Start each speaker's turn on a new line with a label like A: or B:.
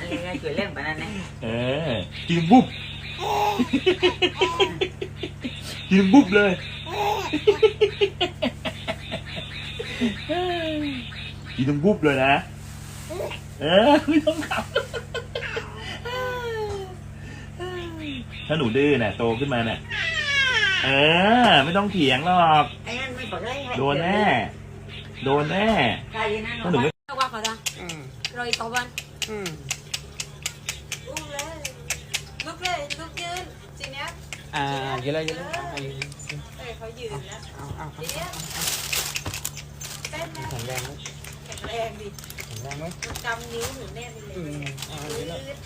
A: อะไรเกิดเรื่องแบบนั้นนะ
B: เออกินบุ๊บกินบุ๊บเลยกินบุ๊บเลยนะ เออไม่ต้องขับถ้าหนูดื้อน่ะโตขึ้นมาน่ะเออ ไม่ต้องเถียงหรอก
A: ไอ้นั่นไม่บอกเลย
B: โดนแน่ โดนแน่
A: ใช่นะ
B: ถ้าหนูไม่
C: qua khỏi ra
A: อืม
C: rồi cậu bên
A: อืม
C: lúc lên lúc lên lúc lên chị nhé
A: อ่าเยอะเลยเยอะเลยเอาอยู่
C: đây khỏi dừa đó
A: เอาเอาเอา
C: chị nhé tên
A: แข็งแรงไหม
C: kẹt đèn đi
A: แข็งแรงไหม
C: trăm นิ้ u nữa nè đi
A: อืม
C: lên
A: เอาเยอะเลย
C: Lướt.